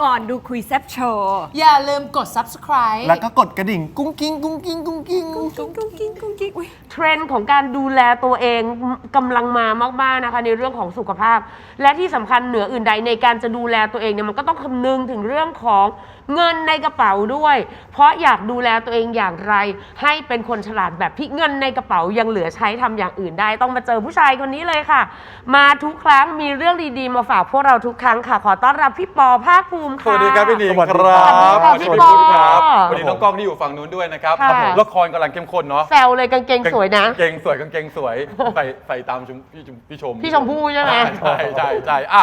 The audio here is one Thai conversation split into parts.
ก่อนดูคุยแซบโชว์อย่าลืมกด subscribe แล้วก็กดกระดิ่ง กุ้งกิ้งกุ้งกิ้งกุ้งกิ้งกุ้งกิ้งกุ้งกิ้งกุ้งกิ้งอุ๊ยเทรนด์ของการดูแลตัวเองกำลังมามากๆนะคะในเรื่องของสุขภาพ และที่สำคัญเหนืออื่นใดในการจะดูแลตัวเองเนี่ยมันก็ต้องคำนึงถึงเรื่องของเงินในกระเป๋าด้วย เพราะอยากดูแลตัวเองอย่างไร ให้เป็นคนฉลาดแบบที่เงินในกระเป๋ายังเหลือใช้ทำอย่างอื่นได้ ต้องมาเจอผู้ชายคนนี้เลยค่ะ มาทุกครั้งมีเรื่องดีๆมาฝากพวกเราทุกครั้งค่ะ ขอต้อนรับพี่ปอภาคภูมิสค่ะวัสดีครับพี่หนิงสวัสดีคครัรับสวัสดีพี่ครับพุทธครับพี่ปอวันนี้น้องกล้องที่อยู่ฝั่งนู้นด้วยนะครับค่ะละครกำลังเข้มข้นเนาะแซวเลยกางเกงสวยนะกางเกงสวยกางเกงสวยใส่ใส่ตามชมพี่ชมพี่ชมพี่ชมพู่ใช่ไหมใช่ใช่ใช่อะ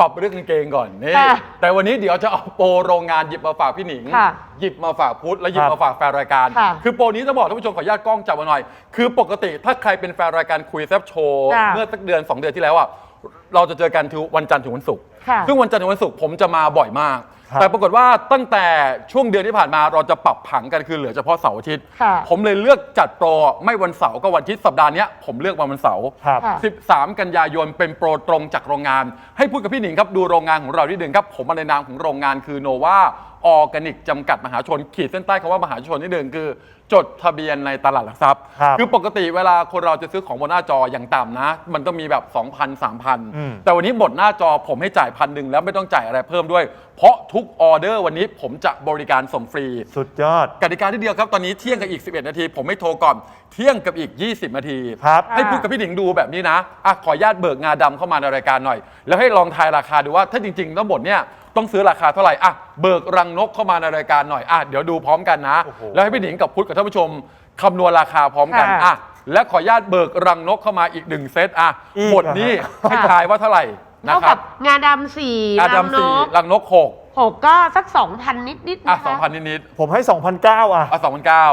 ปรับเรื่องกางเกงก่อนนี่ค่ะแต่วันนี้เดี๋ยวจะเอาโปรโรงงานหยิบมาฝากพี่หนิง ค่ะหยิบมาฝากพุทธและหยิบครับมาฝากแฟนรายการ ค่ะคือโปรนี้จะบอกท่านผู้ชมขออนุญาตกล้องจับมาหน่อย คือปกติถ้าใครเป็นแฟนรายการคุยแซบโชว์ค่ะเมื่อสักเดือนสองเดือนที่แล้วอะ เราจะเจอกันทุกวันจันทร์ถึงวันศุกร์ ค่ะ ซึ่งวันจันทร์ถึงวันศุกร์ผมจะมาบ่อยมาก ครับ แต่ปรากฏว่าตั้งแต่ช่วงเดือนที่ผ่านมาเราจะปรับผังกันคือเหลือเฉพาะเสาร์อาทิตย์ ค่ะ ผมเลยเลือกจัดโปรไม่วันเสาร์ก็วันอาทิตย์สัปดาห์เนี้ยผมเลือกมาวันเสาร์ ครับ ค่ะ 13 กันยายนเป็นโปรตรงจากโรงงาน ให้พูดกับพี่หนิงครับ ดูโรงงานของเราที่หนึ่งครับ ผมมาในนามของโรงงานคือโนวาออร์แกนิกจำกัดมหาชน ขีดเส้นใต้คำว่ามหาชนที่หนึ่งคือ จดทะเบียนในตลาดหลักทรัพย์ ครับอปกติเวลาคนเราจะซื้อของบนหน้าจออย่างต่ำนะ มันก็มีแบบ 2,000อืม3,000แต่วันนี้หมดหน้าจอผมให้จ่ายพันหนึ่งแล้วไม่ต้องจ่ายอะไรเพิ่มด้วย เพราะทุกออเดอร์วันนี้ผมจะบริการส่งฟรี สุดยอดกติกาที่เดียวครับตอนนี้เที่ยงกับอีก 11 นาที ผมไม่โทรก่อนเที่ยงกับอีก 20 นาที ครับให้พูดกับพี่หนิงดูแบบนี้นะอะขออนุญาตเบิกงาดำเข้ามาในรายการหน่อย แล้วให้ลองทายราคาดูว่าถ้าจริงๆทั้งหมดเนี่ยต้องซื้อราคาเท่าไหร่อะเบิกรังนกเข้ามาในรายการหน่อยอะเดี๋ยวดูพร้อมกันนะโอ้โหแล้วให้พี่หนิงกับพุทธกับท่านผู้ชมคำนวณราคาพร้อมกันค่ะ อะ และขออนุญาตเบิกรังนกเข้ามาอีกหนึ่งเซตอะอีกหมดนี้เหรอให้ทายว่าเท่าไหร่นะเท่าคกัรับบงาดำสี่อารัดังมนสี่กรังนกหกหกก็สักสองพันนิดนิดๆอะนะสองคะพันนิดผมให้ 2,009อะๆอะสองพันเก้า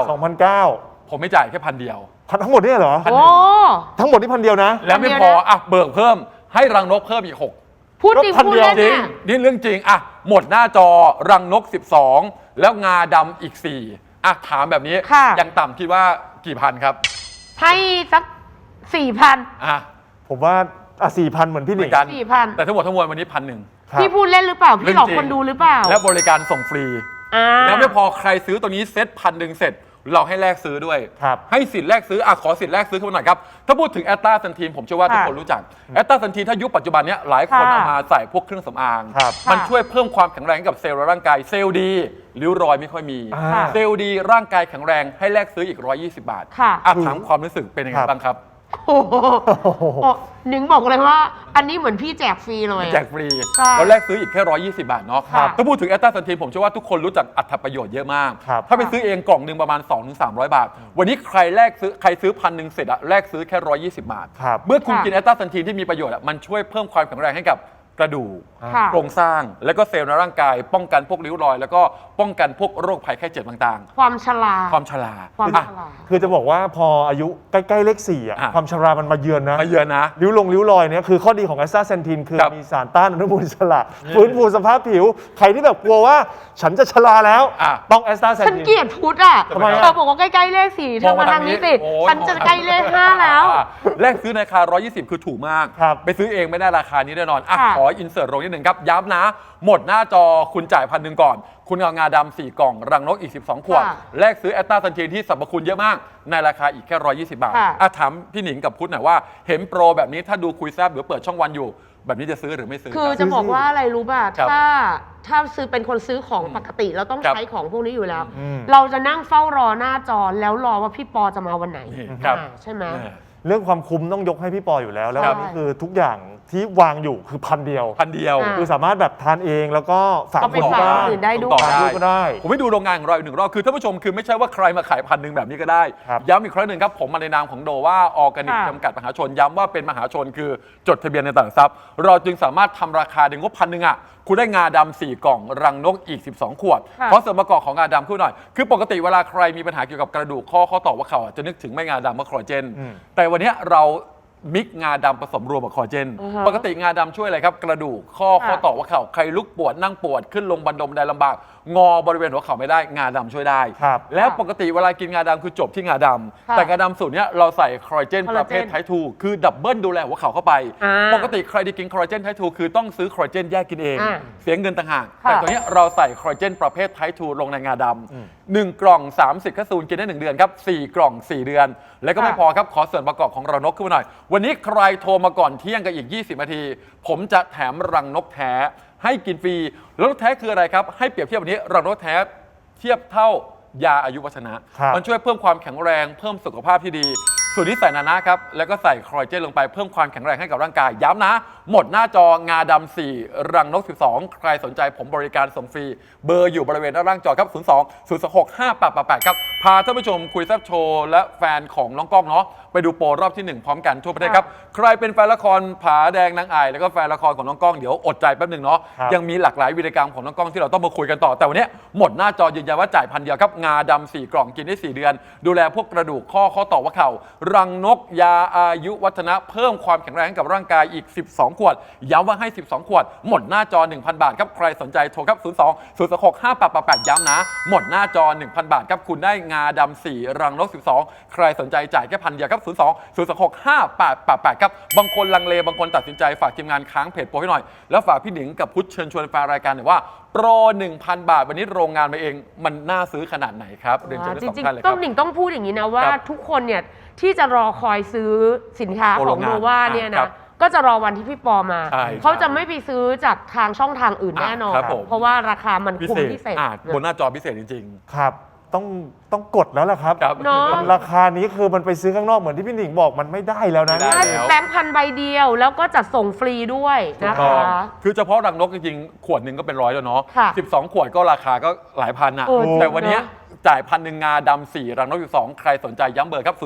2,009ผมไม่จ่ายแค่พันเดียว พันทั้งหมดเนี่ยเหรอ พัน โอ้ ทั้งหมดนี่พันเดียวนะ แล้วไม่พันพเดีอยวนะ อะเบิกเพิ่มให้รังนกเพิ่มอีก6พูดจริงพันพูดเดียว เล่นจริงน่ะ นี่เรื่องจริงอะหมดหน้าจอรังนก 12 แล้วงาดำอีก 4อะถามแบบนี้ค่ะ ยังต่ำคิดว่ากี่พันครับ ให้สักสี่พันอะผมว่าอะ4,000เหมือนพี่หเหมืนิอง นกันสี่พันแต่ทั้งหมดทั้งมวลวันนี้พันหนึ่ง ครับ พี่พูดเล่นหรือเปล่า พี่หลอกเรื่องจริง คนดูหรือเปล่าและบริการส่งฟรี อ่าแล้วไม่พอใครซื้อตัวนี้เซ็ตพันหนึ่งเสร็จ เราให้แลกซื้อด้วย ครับ ให้สิทธิ์แลกซื้ออะขอสิทธิ์แลกซื้อเข้ามาหน่อยครับ ถ้าพูดถึงแอตตาซันทีนผมเชื่อว่าทุกคนรู้จักแอตตาซันทีนถ้ายุคปัจจุบันเนี้ยหลายคนค่ะเอามาใส่พวกเครื่องสำอาง ครับมันค่ะช่วยเพิ่มความแข็งแรงให้กับเซลล์และร่างกายเซลล์ดีริ้วรอยไม่ค่อยมี อ่า เซลล์ดีร่างกายแข็งแรงให้แลกซื้ออีก 120 บาทค่ะ อะถามความรู้สึกเป็นยังไงครับ บ้างครับ โอ้โหโอ้หนิงบอกเลยว่า อันนี้เหมือนพี่แจกฟรีเลย แจกฟรี ใช่แล้วแลกซื้ออีกแค่ 120 บาทเนาะครับถ้าพูดถึงแอตตาซันทีนผมเชื่อว่าทุกคนรู้จักอัตประโยชน์เยอะมาก ครับ ถ้าไปซื้อเองกล่องหนึ่งประมาณ 2-300 บาท วันนี้ใครแลกซื้อใครซื้อพันหนึ่งเสร็จอะแลกซื้อแค่ 120 บาท ครับ เมื่อคุณค่ะกินแอตตาซันทีนที่มีประโยชน์อะมันช่วยเพิ่มความแข็งแรงให้กับ กระดูกค่ะ โครงสร้างแล้วก็เซลล์ในร่างกาย ป้องกันพวกริ้วรอย แล้วก็ป้องกันพวกโรคภัยไข้เจ็บต่างความฉลาด ๆ ความชราความอะฉลาด คือจะบอกว่าพออายุใกล้ๆเลข4อะอะความชรามันมาเยือนนะมาเยือนนะ ริ้วลงริ้วรอยเนี่ยคือข้อดีของแอสตาเซนทินคือครับมีสารต้านอนุมูลอิสระฟื้นฟูสภาพผิว ใครที่แบบกลัวว่าฉันจะชราแล้ว อะ ต้องแอสตาเซนฉันทิน เกลียดพุทธอะทำไมอะ เธอบอกว่าใกล้ๆเลขสี่เธอมาทางนี้สิโอ้ยฉันจะใกล้เลขห้าแล้ว อะแลกซื้อในราคา 120 คือถูกมาก ครับไปซื้อเองไม่ได้ราคานี้แน่นอนอะค่ะ ขออินเสิร์ตลงนิดหนึ่งครับ ย้ำนะ หมดหน้าจอคุณจ่ายพันหนึ่งก่อน คุณเอางาดำ4กล่อง รังนกอีก 12 ขวด ค่ะแลกซื้อแอตตาซันทีนที่สรรพคุณเยอะมาก ในราคาอีกแค่ 120 บาทค่ะ อะถามพี่หนิงกับพุทธหน่อยว่าเห็นโปรแบบนี้ถ้าดูคุยแซบหรือเปิดช่องวันอยู่ แบบนี้จะซื้อหรือไม่ซื้อคือรับ จะบอกว่าอะไรรู้ป่ะ ครับถ้าถ้าซื้อเป็นคนซื้อของปกติเราต้องครับ ใช้ของพวกนี้อยู่แล้ว อืม เราจะนั่งเฝ้ารอหน้าจอแล้วรอว่าพี่ปอจะมาวันไหนนี่ครับ อ่าใช่ไหมแน่ เรื่องความคุ้มต้องยกให้พี่ปออยู่แล้ว แล้วครับวันนี้คือทุกอย่างที่วางอยู่คือพันเดียว พันเดียว อะคือสามารถแบบทานเองแล้วก็ฝากก็ไปคนฝากได้คนอื่นได้ด้วต่อย ได้ลูกก็ได้ ผมให้ดูโรงงานของเราอีกหนึ่งรอบคือท่านผู้ชมคือไม่ใช่ว่าใครมาขายพันหนึ่งแบบนี้ก็ได้ ครับ ย้ำอีกครั้งหนึ่งครับ ผมมาในนามของโดว่าออร์แกนิกค่ะ จำกัดมหาชน ย้ำว่าเป็นมหาชนคือจดทะเบียนในตลาดหลักทรัพย์ เราจึงสามารถทำราคาในงบพันหนึ่งอะคุณได้งาดำสี่กล่องรังนกอีก 12 ขวด ค่ะเพราะส่วนประกอบของงาดำขึ้นหน่อย คือปกติเวลาใครมีปัญหาเกี่ยวกับกระดูกข้อข้อต่อว่าเข่าอะจะนึกถึงไม่งาดำว่าคอลลาเจน อืม แต่วันนี้เรา มิกงาดำผสมรวมกับคอลลาเจน อือฮะ ปกติงาดำช่วยอะไรครับ กระดูกข้อค่ะข้อต่อหัวเข่าใครลุกปวดนั่งปวดขึ้นลงบันดมได้ลำบาก งอบริเวณหัวเข่าไม่ได้งาดำช่วยได้ ครับ แล้วปกติเวลากินงาดำคือจบที่งาดำค่ะแต่งาดำสูตรเนี้ยเราใส่คอลลาเจนคอลปลาระเจเภนทไททูคือดับเบิลดูแลหัวเข่าเข้าไป อ่าปกติใครที่กินคอลลาเจนไททูคือต้องซื้อคอลลาเจนแยกกินเอง อ่าเสียเงินต่างหากค่ะแต่ตัวเนี้ยเราใส่คอลลาเจนประเภทไททูลงในงาดำหนึ่งกล่อง 30แคปซูลกินได้1เดือนครับ4กล่อง4เดือน แล้วก็ไม่พอครับขอส่วนประกอบของรังนกขึ้นมาหน่อยวันนี้ใครโทรมาก่อนเที่ยงกันอีก 20นาที ผมจะแถมรังนกแท้ ให้กินฟรีรังนกแท้คืออะไรครับ ให้เปรียบเทียบวันนี้รังนกแท้เทียบเท่ายาอายุวัฒนะ ครับ มันช่วยเพิ่มความแข็งแรง เพิ่มสุขภาพที่ดี ส่วนนี้ใส่นานะครับ แล้วก็ใส่คอลลาเจนลงไปเพิ่มความแข็งแรงให้กับร่างกาย ย้ำนะ หมดหน้าจองาดำ4 รังนก 12 ใครสนใจผมบริการส่งฟรี เบอร์อยู่บริเวณด้านล่างจอครับ 02 026 5888ครับพาท่านผู้ชมคุยแซบโชว์และแฟนของน้องกล้องเนาะไปดูโปรรอบที่ 1 พร้อมกันทั่วประเทศครับ ใครเป็นแฟนละครผาแดงนางไอายแล้วก็แฟนละครของน้องกล้องเดี๋ยวอดใจแป๊บหนึ่งเนาะครับ ยังมีหลากหลายวิธีกรรมของน้องกล้องที่เราต้องมาคุยกันต่อแต่วันนี้หมดหน้าจอยืนยันว่าจ่ายพันเดียวครับงาดำสี่กล่องกินได้4เดือน ดูแลพวกกระดูกข้อข้อต่อหัว่าเข่า รังนกยาอายุวัฒนะเพิ่มความแข็งแรงให้กับร่างกายอีก 12 ขวดย้ำว่าให้ 12 ขวด หมดหน้าจอ 1,000 บาทครับใครสนใจโทรครับ02 026 5888ย้ำนะ หมดหน้าจอ 1,000 บาทครับคุณได้งาดำสี่รังนก 12 ใครสนใจจ่ายแค่พันเดียวครับ 02 026 5888 ครับ บางคนลังเล บางคนตัดสินใจฝากทีมงานค้างเพจโปรให้หน่อย แล้วฝากพี่หนิงกับพุทธเชิญชวนแฟนรายการหน่อยว่าโปร 1,000 บาท วันนี้โรงงานมาเองมันน่าซื้อขนาดไหนครับเรียนเชิญทั้งจสองริงท่านเลยๆคต้รัอบ งหนิงต้องพูดอย่างนี้นะว่าครับทุกคนเนี่ยที่จะรอคอยซื้อสินค้าโอ้ขโรองงงานโนวาเนี่ยครันะบก็จะรอวันที่พี่ปอมา ใช่เขาจะไม่ไปซื้อจากทางช่องทางอื่นอะแน่นอน ครับผม เพราะว่าราคามันพิคุ้มเศษพิเศษอะบนหน้าจอพิเศษจริง ครับ ต้องต้องกดแล้วล่ะครับๆครับ เนาะ ราคานี้คือมันไปซื้อข้างนอกเหมือนที่พี่หนิงบอกมันไม่ได้แล้วนะ ไม่ได้ถ้าแล้ว แบงค์พันใบเดียว แล้วก็จัดส่งฟรีด้วยนะถูกต้คะองคือเฉพาะรังนกจริงๆ ขวดหนึ่งก็เป็นร้อยแล้วเนาะค่ะ12 ขวดก็ราคาก็หลายพันอะเออจริงแต่วันเนี้ยเนอะจ่ายพันหนึ่งงาดำสี่รังนกอยู่สองใครสนใจย้ำเบอร์ครับ 0 2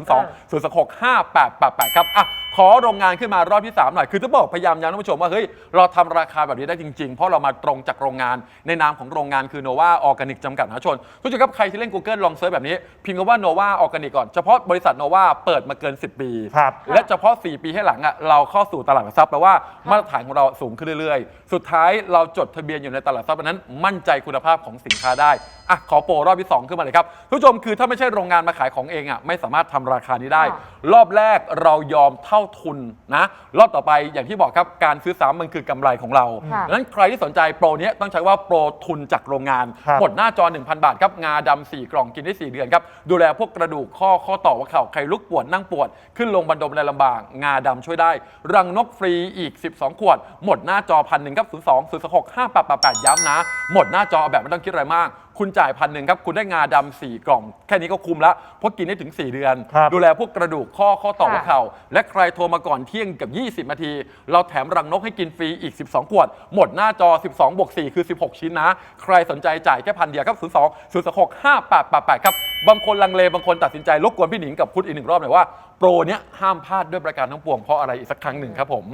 0 6 5 8 8 8 ครับอะ ขอโรงงานขึ้นมารอบที่ 3 หน่อย คือจะบอกพยายามย้ำท่านผู้ชมว่าเฮ้ยเราทำราคาแบบนี้ได้จริง ๆ เพราะเรามาตรงจากโรงงานในนามของโรงงานคือโนวาออร์แกนิกจำกัดมหาชนทุกท่านครับใครที่เล่น Google ลองเซิร์ชแบบนี้ พิมพ์คำว่าโนวาออร์แกนิกก่อน เฉพาะบริษัทโนวาเปิดมาเกิน 10 ปี ครับ และเฉพาะ 4 ปีให้หลังอะเราเข้าสู่ตลาดหลักทรัพย์แปลว่ามาตรฐานของเราสูงขึ้นเรื่อยๆ สุดท้ายเราจดทะเบียนอยู่ในตลาดหลักทรัพย์ดังนั้น มั่นใจคุณภาพของสินค้าได้อะขอโปรรอบที่ 2 ขึ้นมาเลยครับทุกผู้ชมคือถ้าไม่ใช่โรงงานมาขายของเองอะไม่สามารถทำราคานี้ได้ ค่ะ รอบแรกเรายอมเท่าทุนนะรอบต่อไปอย่างที่บอกครับการซื้อซ้ำมันคือกำไรของเราค่ะดังนั้นใครที่สนใจโปรเนี้ยต้องใช้ว่าโปรทุนจากโรงงาน ครับ หมดหน้าจอ 1,000 บาทครับงาดำ4กล่องกินได้ 4 เดือนครับดูแลพวกกระดูกข้อข้อต่อหัว่าเข่าใครลุกปวดนั่งปวด ขึ้นลงบันดมในลำบาก งาดำช่วยได้ รังนกฟรีอีก 12 ขวด หมดหน้าจอพันหนึ่งครับ 0 2 0 6 5 8 8 8 ย้ำนะ หมดหน้าจอแบบไม่ต้องคิดอะไรมาก คุณจ่ายพันหนึ่งครับ คุณได้งาดำ4กล่อง แค่นี้ก็คุ้มแล้วเพราะกินได้ถึง 4 เดือน ครับ ดูแลพวกกระดูกข้อข้อต่อหัวค่ะเข่า และใครโทรมาก่อนเที่ยงกับ 20นาที เราแถมรังนกให้กินฟรีอีก 12 ขวด หมดหน้าจอ 12บวก4คือ 16 ชิ้นนะ ใครสนใจจ่ายแค่พันเดียวครับ 02 0 6 5 8 8 8 ครับ บางคนลังเลบางคนตัดสินใจรบกวนพี่หนิงกับพุทธอีกหนึ่งรอบหน่อยว่าโปรเนี้ยห้ามพลาดด้วยประการทั้งปวงเพราะอะไรอีกสักครั้งหนึ่งครับผม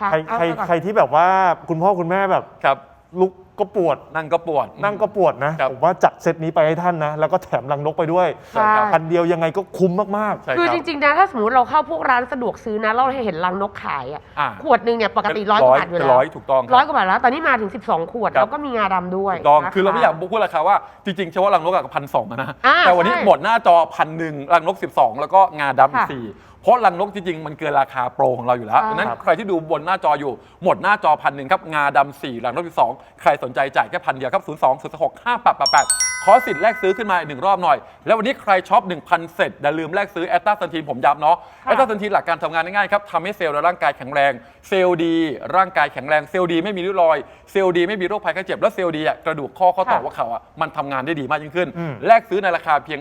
ค่ะใครเอาใครไปก่อน ใครที่แบบว่าคุณพ่อคุณแม่แบบครับ ลุก ก็ปวด นั่งก็ปวด นั่งก็ปวดนะ ครับผมว่าจัดเซตนี้ไปให้ท่านนะ แล้วก็แถมรังนกไปด้วยใช่ครับ พันเดียวยังไงก็คุ้มมาก ใช่คือรับจริง ๆ นะ ถ้าสมมติเราเข้าพวกร้านสะดวกซื้อนะ เราเห็นรังนกขายอะ อ่า ขวดหนึ่งเนี่ยปกติร้อยกว่าบาทอยู่เป็นแล้วร้อยถูกต้องครับร้อยกว่าบาทแล้วตอนนี้มาถึง 12 ขวด ครับ แล้วก็มีงาดำด้วยถูกต้อง นะะ คือเราไม่อยากพูดราคาว่าจริงๆเฉพาะรังนกกับพันสองนะ อ่าแต่วันนี้ใช่หมดหน้าจอพันหนึ่งรังนก 12 แล้วก็งาดำอีกค่ะ สี่เพ ราะรังนกจริงๆ มันเกินราคาโปรของเราอยู่แล้วอ่าดังนั้นใครที่ดูบนหน้าจออยู่ หมดหน้าจอพันหนึ่งครับ งาดำสี่รังนก12ใครสนใจจ่ายแค่พันเดียวครับ 0 2 0 6 5 8 8 8ข อสิทธิ์แลกซื้อขึ้นมาอีกหนึ่งรอบหน่อย แล้ววันนี้ใครช็อป 1,000 เสร็จอย่าลืมแลกซื้อแอตตาซันทีนผมย้ำเนาะแอตตาซันทีนหลักการทำงานง่ายๆครับทำให้เซลล์ในร่างกายแข็งแรง เซลล์ดี ร่างกายแข็งแรง เซลล์ดีไม่มีริ้วรอย เซลล์ดีไม่มีโรคภัยไข้เจ็บ แล้วเซลล์ดีอะกระดูกข้อข้อต่อค่ะหัว่าเขาอะมันทำงานได้ดีมากยิ่งขึ้น อืม แลกซื้อในราคาเพียง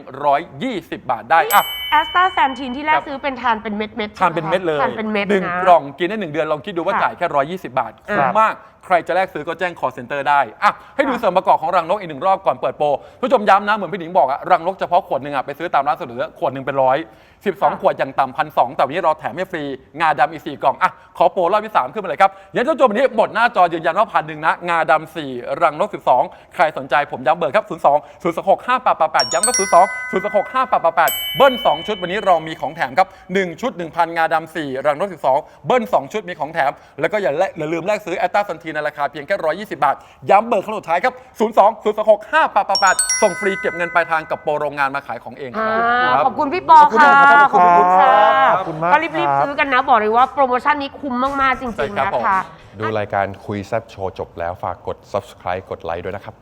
120 บาทได้อะ แอสตาแซนทีนที่แรคกรับ ซื้อเป็นทานเป็นเม็ดเม็ดๆทานเป็นเม็ดเลยทานเป็นเม็ดหนึ่งนะ กล่องกินได้หนึ่งเดือนลองคิดดูว่าค่ะจ่ายแค่ 120 บาทอ่าคุ้มมากใใครจะแลกซื้อก็แจ้ง call center ได้อะให้ดูส่วนประกอบของรังนกอีกหนึ่งรอบก่อนเปิดโปรผู้ชมย้ำนะเหมือนพี่หนิงบอกอะรังนกเฉพาะขวดหนึ่งอะไปซื้อตามร้านสะดวกซื้อขวดหนึ่งเป็นร้อย12 ขวดอย่างต่ำพันสแต่วันนี้เราแถมให้ฟรีงาดำอีก4กล่องอะขอโปรรอบที่ 3 ขึ้นมาเลยครับยันเจ้าโจมวันนี้หมดหน้าจอยืนยันว่าพันหนึ่งนะ งาดำ4รังนก12 ใครสนใจผมย้ำเบอร์ครับ 02 026 5888 ย้ำก็ 02 026 5888 เบิ้ล 2 ชุดวันนี้เรามีของแถมครับ 1 ชุด 1,000 งาดำ4รังนก12 เบิ้ล 2 ชุดมีของแถม แล้วก็อย่าแลอย่าลืมแลกซื้อแอตตาซันทีในราคาเพียงแค่120 บาท ย้ำเบอร์ครั้งสุดท้ายครับ 02 026 5888 ส่งฟรีเก็บเงินปลายทางกับโปรโรงงานมาขายของเองคอ่ารับขอบคุณพี่ปอค่ะขอบคุณครับขขออบบคุคุณณมากก็รีบครับๆซื้อกันนะ บอกเลยว่าโปรโมชั่นนี้คุ้มมาก ๆจใช่ริงครับๆนะผมคะ ดูรายการคุยแซบโชว์จบแล้วฝากกด subscribe กดไลค์ด้วยนะครับ